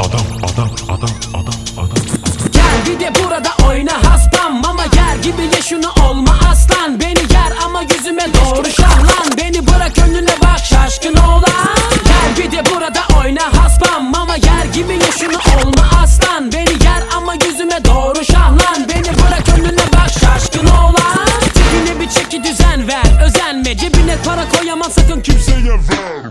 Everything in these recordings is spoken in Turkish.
Adam, adam, adam, adam, adam. Gel bir de burada oyna haspam Mama yer gibi ye şunu olma aslan. Beni yer ama yüzüme doğru şahlan. Beni bırak önüne bak şaşkın oğlan Gel bir de burada oyna haspam Mama yer gibi ye şunu olma aslan. Beni yer ama yüzüme doğru şahlan. Beni bırak önüne bak şaşkın oğlan Cebine bir çeki düzen ver özenme. Cebine para koyamam sakın kimseye ver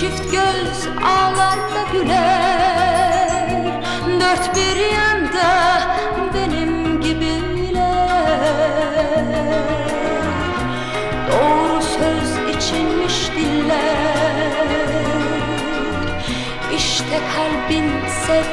çift göz ağlar da güler. Dört bir yanda benim gibiler. Doğru söz içinmiş diller. İşte kalbin sev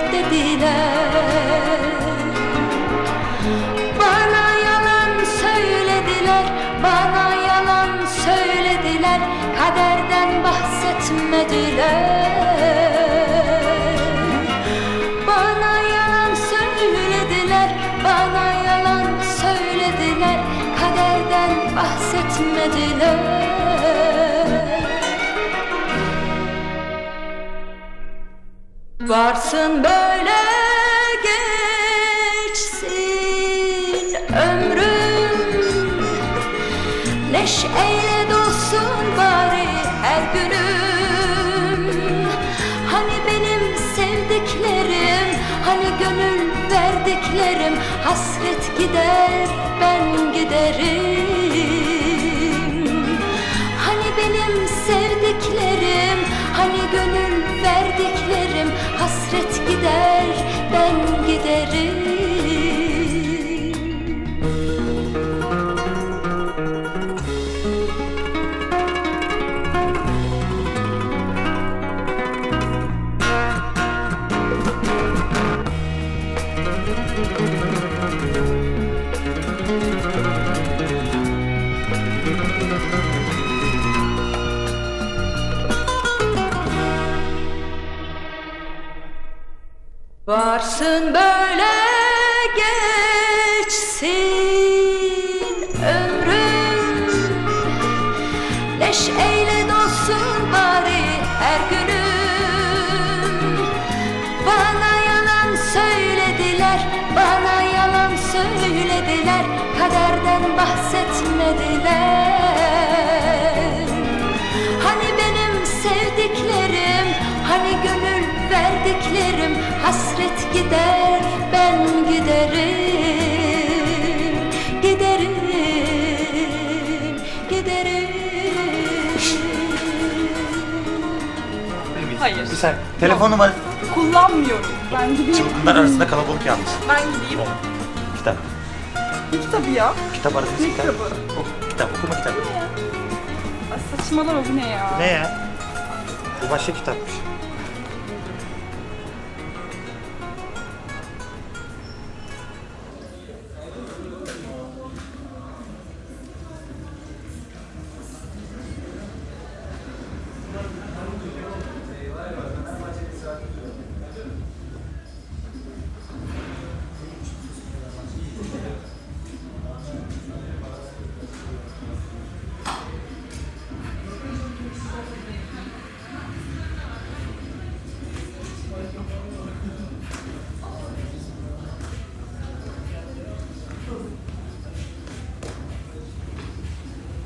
Varsın böyle geçsin ömrüm. Neşeyle dolsun bari her günüm. Hani benim sevdiklerim Hani gönül verdiklerim Hasret gider ben giderim. Hani benim sevdiklerim Hani gönül Hasret gider ben giderim Varsın böyle geçsin ömrüm. Neşeyle dolsun bari her günüm. Bana yalan söylediler, bana yalan söylediler. Kaderden bahsetmediler. Hani benim sevdiklerim Hani gönül verdiklerim Hasret gider ben giderim Giderim Giderim Hayır. Bir saniye. Telefon numarası. Kullanmıyorum. Ben gideyim. Çılgınlar arasında kalabalık yalnız. Ben gideyim. Kitap. Ne kitabı ya? Kitap arası Ne kitap. kitabı? Oku, kitap, okuma kitabı. Saçmalama bu ne ya? Ne ya? Bu başka kitapmış.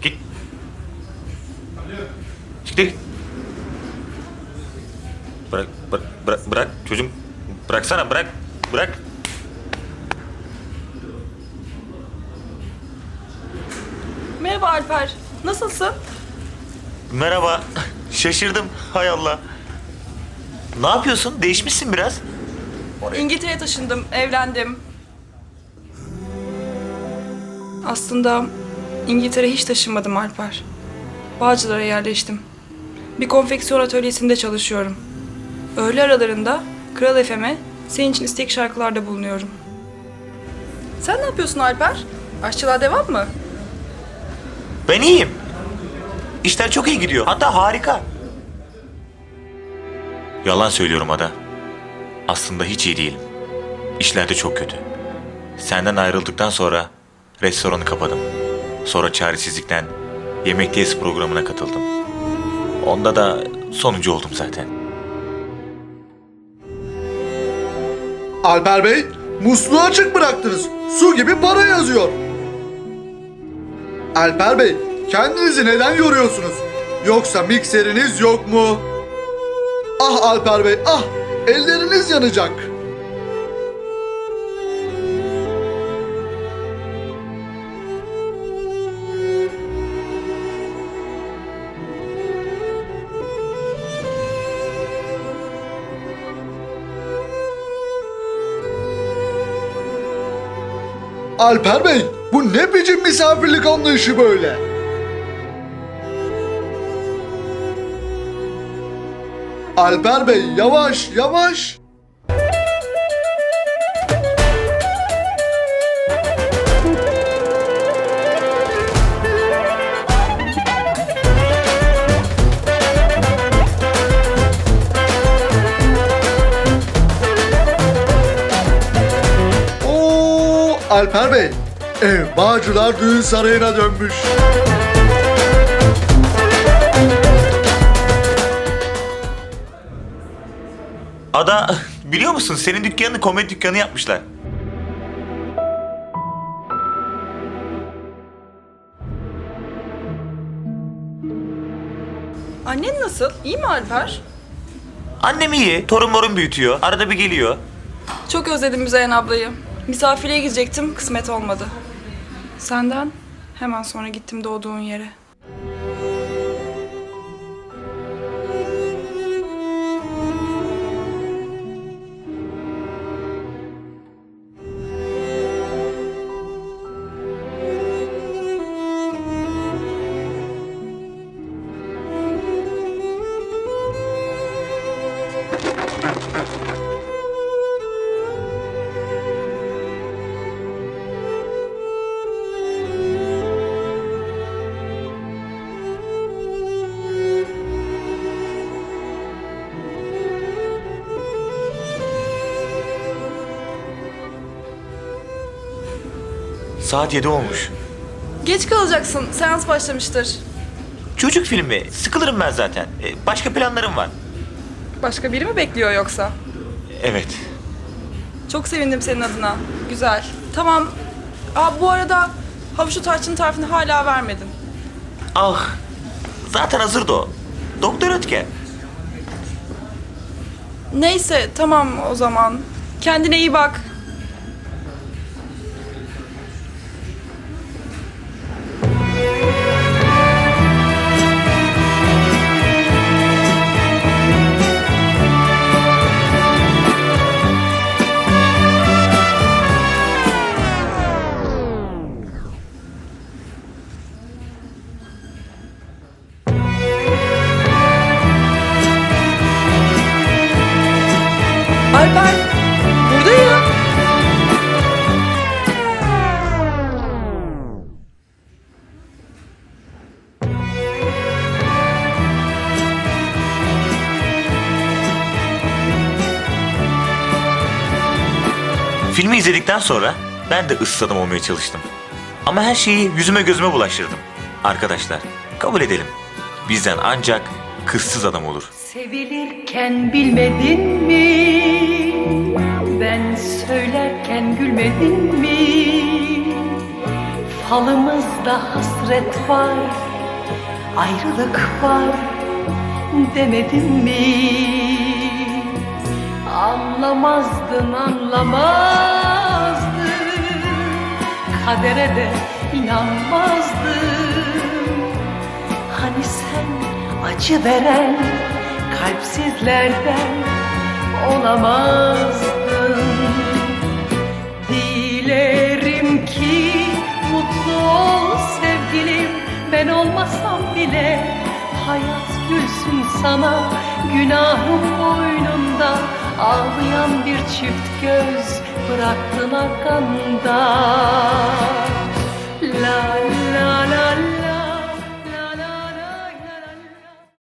Git. Çıktı bırak, bırak, çocuğum. Bıraksana, bırak, bırak. Merhaba Alper. Nasılsın? Merhaba. Şaşırdım. Hay Allah. Ne yapıyorsun? Değişmişsin biraz. İngiltere'ye taşındım, evlendim. Aslında İngiltere'ye hiç taşınmadım Alper. Bağcılar'a yerleştim. Bir konfeksiyon atölyesinde çalışıyorum. Öğle aralarında Kral FM'e senin için istek şarkılarda bulunuyorum. Sen ne yapıyorsun Alper? Aşçılığa devam mı? Ben iyiyim. İşler çok iyi gidiyor. Hatta harika. Yalan söylüyorum Ada. Aslında hiç iyi değilim. İşler de çok kötü. Senden ayrıldıktan sonra restoranı kapadım. Sonra çaresizlikten yemekteyiz programına katıldım. Onda da sonuncu oldum zaten. Alper Bey, musluğu açık bıraktınız. Su gibi para yazıyor. Alper Bey, kendinizi neden yoruyorsunuz? Yoksa mikseriniz yok mu? Ah Alper Bey ah elleriniz yanacak. Alper Bey bu ne biçim misafirlik anlayışı böyle? Alper Bey yavaş yavaş. Alper Bey ev Bağcılar düğün sarayına dönmüş. Ada biliyor musun senin dükkanını komedi dükkanı yapmışlar. Annen nasıl? İyi mi Alper? Annem iyi. Torun morun büyütüyor. Arada bir geliyor. Çok özledim Müzeyyen ablayı. Misafirliğe gidecektim, kısmet olmadı. Senden hemen sonra gittim doğduğun yere. Saat 7 olmuş. Geç kalacaksın, seans başlamıştır. Çocuk filmi. Sıkılırım ben zaten. E, Başka planlarım var. Başka biri mi bekliyor yoksa? Evet. Çok sevindim senin adına. Güzel. Tamam. Aa, bu arada havuçlu tarçın tarifini hala vermedin. Ah. Zaten hazırdı o. Doktor Ötke. Neyse tamam o zaman. Kendine iyi bak. Alper buradayım. Filmi izledikten sonra ben de ıssız adam olmaya çalıştım. Ama her şeyi yüzüme gözüme bulaştırdım. Arkadaşlar kabul edelim. Bizden ancak kızsız adam olur. Sevilirken bilmedin mi? Ben söylerken gülmedin mi? Falımızda hasret var, ayrılık var demedin mi? Anlamazdın anlamazdın Kadere de inanmazdın Hani sen acı veren kalpsizlerden olamazdın Dilerim ki mutlu ol sevgilim. Ben olmasam bile hayat gülsün sana. Günahım boynunda ağlayan bir çift göz Bıraktın arkanda La